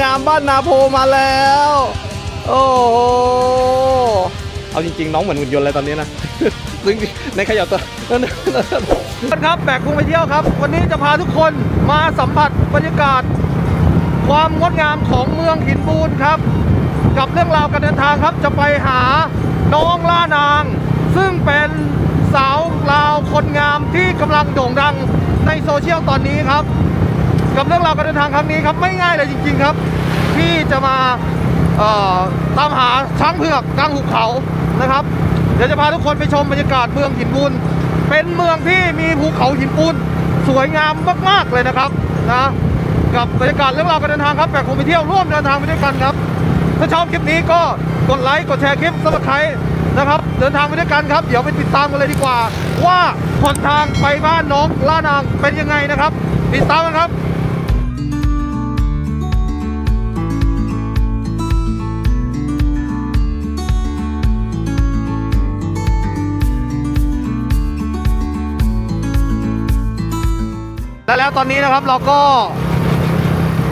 งามบ้านนาโพมาแล้ว โอ้โหเอาจริงๆ น้องเหมือนหุ่นยนต์เลยตอนนี้นะซึ่งในขยับตัวครับแบกคุงไปเที่ยวครับ วันนี้จะพาทุกคนมาสัมผัสบรรยากาศ ความงดงามของเมืองหินปูนครับ กับเรื่องราวการเดินทางครับจะไปหาน้องล่านาง ซึ่งเป็นสาวลาวคนงามที่กำลังโด่งดังในโซเชียลตอนนี้ครับ กับเรื่องราวการเดินทางครั้งนี้ครับไม่ง่ายเลยจริง ๆครับ ที่จะมาตามหาช้างเผือกกลางหุบเขานะครับ เดี๋ยวจะพาทุกคนไปชมบรรยากาศเมืองหินปูนเป็นเมืองที่มีภูเขาหินปูนสวยงามมากๆเลยนะครับนะกับบรรยากาศเรื่องราวการเดินทางครับแบกผมไปเที่ยวร่วมเดินทางไปด้วยกันครับ ถ้าชอบคลิปนี้ก็กดไลค์กดแชร์คลิปสมัครใครนะครับ เดินทางไปด้วยกันครับ เดี๋ยวไปติดตามกันเลยดีกว่า ว่าหนทางไปบ้านน้องล่านางเป็นยังไงนะครับ ติดตามกันครับ และแล้วตอนนี้นะครับเราก็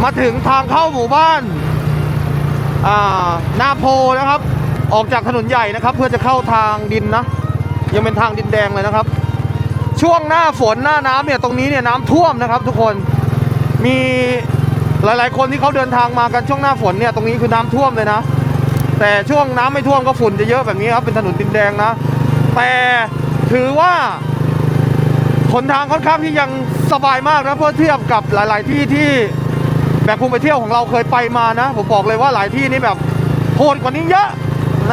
มาถึงทางเข้าหมู่บ้านานาโพนะครับ ออกจากถนนใหญ่นะครับ เพื่อจะเข้าทางดินนะ ยังเป็นทางดินแดงเลยนะครับ ช่วงหน้าฝนหน้าน้ำเนี่ยตรงนี้เนี่ยน้ำท่วมนะครับ ทุกคนมีหลาย ๆ คนที่เขาเดินทางมากันช่วงหน้าฝนเนี่ยตรงนี้คือน้ำท่วมเลยนะ แต่ช่วงน้ำไม่ท่วมก็ฝุ่นจะเยอะแบบนี้ครับเป็นถนนดินแดงนะ แต่ถือว่าหนทางค่อนข้างที่ยัง สบายมากนะเพื่อเทียบกับหลาย ๆ ที่ที่แบกภูมิไปเที่ยวของเราเคยไปมานะ ผมบอกเลยว่าหลายที่นี่แบบโหดกว่านี้เยอะ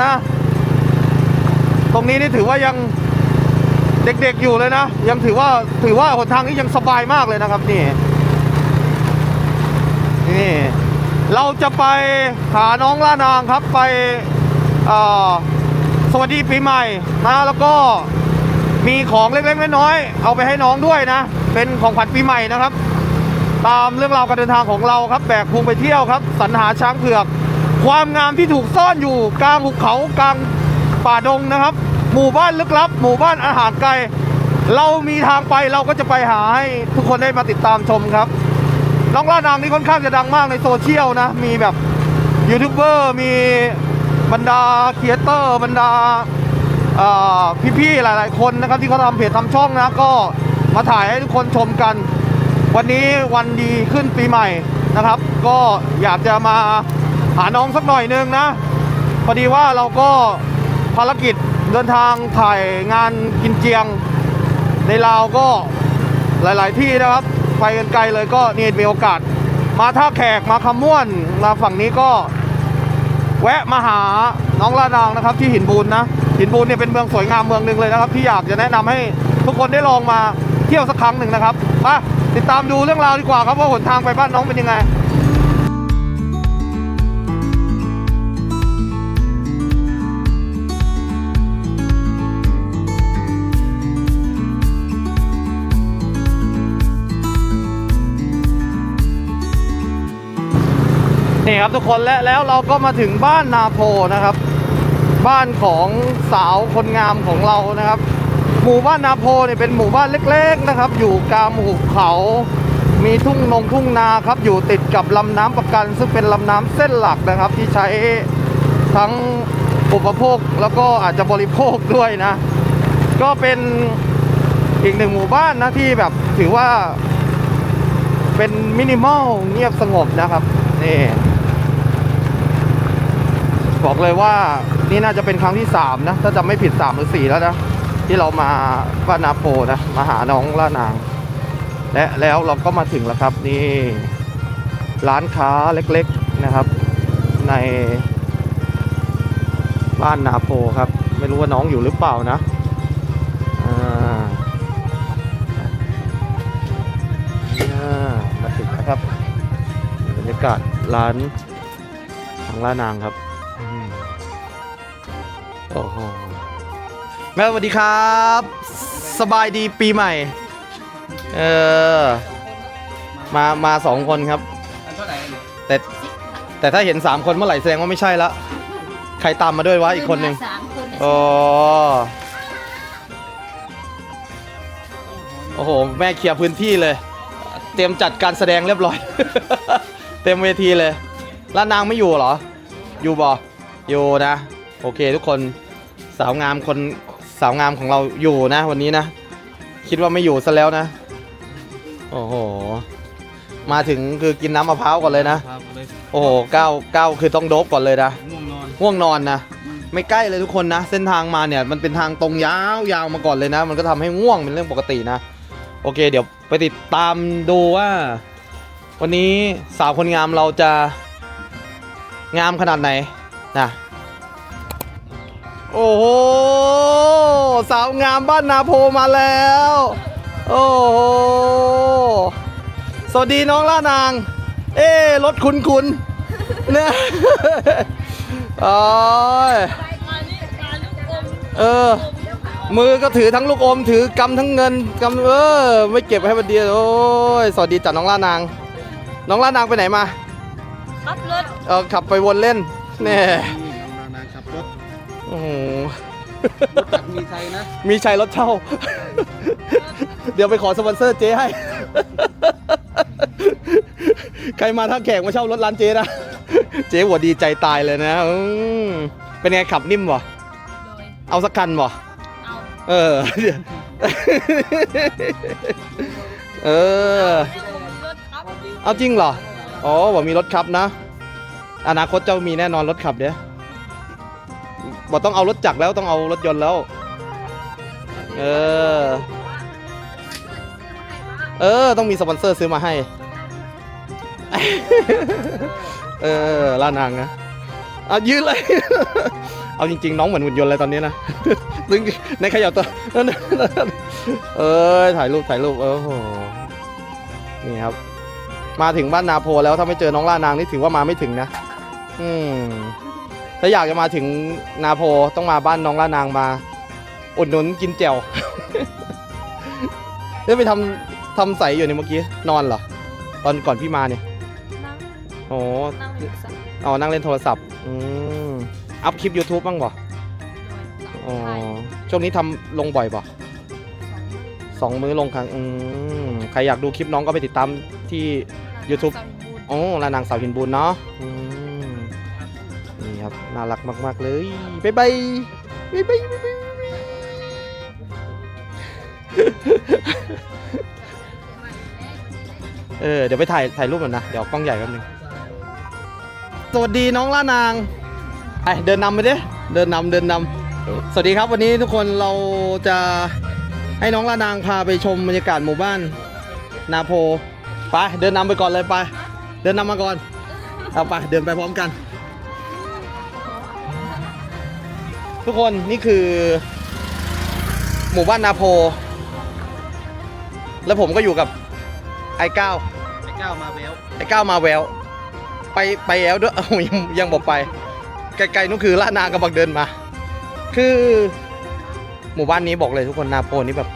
นะ ตรงนี้นี่ถือว่ายังเด็กๆอยู่เลยนะ ยังถือว่าถือว่าหนทางนี้ยังสบายมากเลยนะครับนี่นี่เราจะไปหาน้องล่านางครับไปสวัสดีปีใหม่นะแล้วก็มีของเล็กๆน้อยๆเอาไปให้น้องด้วยนะ เป็นของขวัญปีใหม่นะครับ ตามเรื่องราวการเดินทางของเราครับแบกพุงไปเที่ยวครับสรรหาช้างเผือก ความงามที่ถูกซ่อนอยู่กลางหุบเขากลางป่าดงนะครับ หมู่บ้านลึกลับ หมู่บ้านอาหารไกล เรามีทางไปเราก็จะไปหาให้ทุกคนได้มาติดตามชมครับน้องล่านางนี่ค่อนข้างจะดังมากในโซเชียลนะ มีแบบยูทูบเบอร์มีบรรดาครีเอเตอร์บรรดาพี่ๆหลาย ๆ คนนะครับที่เขาทำเพจทำช่องนะก็ มาถ่ายให้ทุกคนชมกัน วันนี้วันดีขึ้นปีใหม่นะครับ ก็อยากจะมาหาน้องสักหน่อยนึงนะพอดีว่าเราก็ภารกิจเดินทางถ่ายงานกินเจียง ในลาวก็หลาย ๆ ที่นะครับ ไปกันไกลเลยก็นี่มีโอกาส มาท่าแขกมาคำม่วนมาฝั่งนี้ก็ แวะมาหาน้องลานางนะครับ ที่หินบูนนะหินบูนเนี่ยเป็นเมืองสวยงามเมืองหนึ่งเลยนะครับ ที่อยากจะแนะนำให้ทุกคนได้ลองมา เที่ยวสักครั้งหนึ่งนะครับมาติดตามดูเรื่องราวดีกว่าครับว่าหนทางไปบ้านน้องเป็นยังไงนี่ครับทุกคนและแล้วเราก็มาถึงบ้านนาโพนะครับ บ้านของสาวคนงามของเรานะครับ หมู่บ้านนาโพเนี่ยเป็นหมู่บ้านเล็ก ๆนะครับ อยู่กลางหุบเขา มีทุ่งนงทุ่งนาครับ อยู่ติดกับลำน้ำประกัน ซึ่งเป็นลำน้ำเส้นหลักนะครับ ที่ใช้ทั้งอุปโภคแล้วก็อาจจะบริโภคด้วยนะ ก็เป็นอีกหนึ่งหมู่บ้านนะที่แบบถือว่า เป็นมินิมอลเงียบสงบนะครับนี่บอกเลยว่านี่น่าจะเป็นครั้งที่สามนะ ถ้าจำไม่ผิดสามหรือสี่แล้วนะ ที่เรามาบ้านนาโพนะมาหาน้องล่านาง และแล้วเราก็มาถึงแล้วครับนี่ร้านค้าเล็กๆนะครับ ในบ้านนาโพครับ ไม่รู้ว่าน้องอยู่หรือเปล่านะอ่ามาถึงแล้วครับบรรยากาศร้านของล่านางครับโอ้โห แม่สวัสดีครับ สบายดีปีใหม่ เออ มามาสองคนครับแต่แต่ถ้าเห็นสามคนเมื่อไหร่แสดงว่าไม่ใช่ละใครตามมาด้วยวะอีกคนหนึ่งสามคนเนี่ยอ๋อโอ้โห แม่เคลียร์พื้นที่เลย เตรียมจัดการแสดงเรียบร้อย เต็มเวทีเลยล้านนางไม่อยู่เหรอ อยู่บ่อยู่นะ โอเคทุกคนสาวงามคน สาวงามของเราอยู่นะวันนี้นะ คิดว่าไม่อยู่ซะแล้วนะ โอ้โห มาถึงคือกินน้ำมะพร้าวก่อนเลยนะ ครับเลยโอ้โหก้าวก้าวคือต้องโดบก่อนเลยนะ ง่วงนอนง่วงนอนนะ ไม่ใกล้เลยทุกคนนะ เส้นทางมาเนี่ยมันเป็นทางตรงยาวยาวมาก่อนเลยนะ มันก็ทำให้ง่วงเป็นเรื่องปกตินะ โอเค เดี๋ยวไปติดตามดูว่า วันนี้สาวคนงามเราจะงามขนาดไหนนะ โอ้โห สาวงามบ้านนาโพมาแล้ว โอ้โห สวัสดีน้องล่านาง เอ๊ะรถคุณคุณเนี่ยโอ้ยเออ มือก็ถือทั้งลูกอม ถือกำทั้งเงินกำเออ ไม่เก็บให้มันดีโอ้ย สวัสดีจัดน้องล่านาง น้องล่านางไปไหนมา ขับรถ เออขับไปวนเล่นแน่นานๆขับรถ โอ้โหรถจักรมีชัยนะมีชัยรถเช่า เดี๋ยวไปขอสปอนเซอร์เจ๊ให้ ใครมาท่าแขกมาเช่ารถร้านเจ๊นะ เจ๊หัวดีใจตายเลยนะอืมเป็นไงขับนิ่มบ่โดยเอาสักคันบ่ เอาเออ เออ เรียกว่ารถครับเอาจริงเหรอ อ๋อบอกมีรถขับนะ อนาคตเจ้ามีแน่นอนรถขับเดี๋ยว บอกต้องเอารถจักรแล้วต้องเอารถยนต์แล้ว เออ เออ ต้องมีสปอนเซอร์ซื้อมาให้ เออล่านางนะเอายืนเลย เอาจริง ๆ น้องเหมือนหุ่นยนต์เลยตอนนี้นะซึ่งในขยับตัวเออถ่ายรูปถ่ายรูปเออโหนี่ครับ มาถึงบ้านนาโพแล้วถ้าไม่เจอน้องล่านางนี่ถือว่ามาไม่ถึงนะ อืม ถ้าอยากจะมาถึงนาโพต้องมาบ้านน้องล่านางมาอุดหนุนกินแจ่วได้ไปทำทำใสอยู่เนี่ยเมื่อกี้นอนเหรอตอนก่อนพี่มาเนี่ยนั่งโอ้นั่งอยู่สักอ๋อนั่งเล่นโทรศัพท์อืมอัพคลิป YouTube บ้างบ่โดยอ๋อใช่ช่วงนี้ทำลงบ่อยบ่สองสองมื้อลงครั้งอืมใครอยากดูคลิปน้องก็ไปติดตามที่ YouTube สามบูธโอ้ลานางสาวหินบุญเนาะอืมนี่ ครับ น่ารักมาก ๆ เลยบ๊ายบายบ๊ายบายบ๊ายบายเออเดี๋ยวไปถ่ายถ่ายรูปก่อนนะ เดี๋ยวกล้องใหญ่แป๊บนึง สวัสดีน้องล่านางไอเดินนำไปดิเดินนำเดินนำสวัสดีครับวันนี้ทุกคนเราจะให้น้องล่านางพาไปชมบรรยากาศหมู่บ้าน นาโพไปเดินนำไปก่อนเลยไป เดินนำมาก่อน เอาไปเดินไปพร้อมกัน ทุกคนนี่คือ หมู่บ้านนาโพ แล้วผมก็อยู่กับไอ้ก้าวไอ้ก้าวมาแววไอ้ก้าวมาแววไปไปแล้วด้วยเอ้ายังยังบอกไป ไกลๆนู่นคือละนากำลังเดินมา คือหมู่บ้านนี้บอกเลยทุกคนนาโพนี่แบบ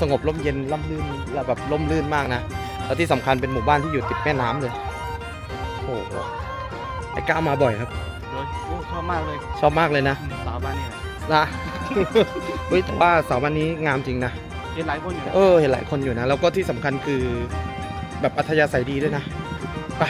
สงบร่มเย็นร่มรื่นแบบร่มรื่นมากนะแล้วที่สำคัญเป็นหมู่บ้านที่อยู่ติดแม่น้ำเลยโอ้โหไอ้ก้าวมาบ่อยครับ โดยโอ้ชอบมากเลยชอบมากเลยนะ สาวบ้านนี่แหละนะ เฮ้ยแต่ว่าเสาววันนี้งามจริงนะ เห็นหลายคนอยู่นะ เออเห็นหลายคนอยู่นะ แล้วก็ที่สำคัญคือแบบอัธยาศัยดีด้วยนะ ไป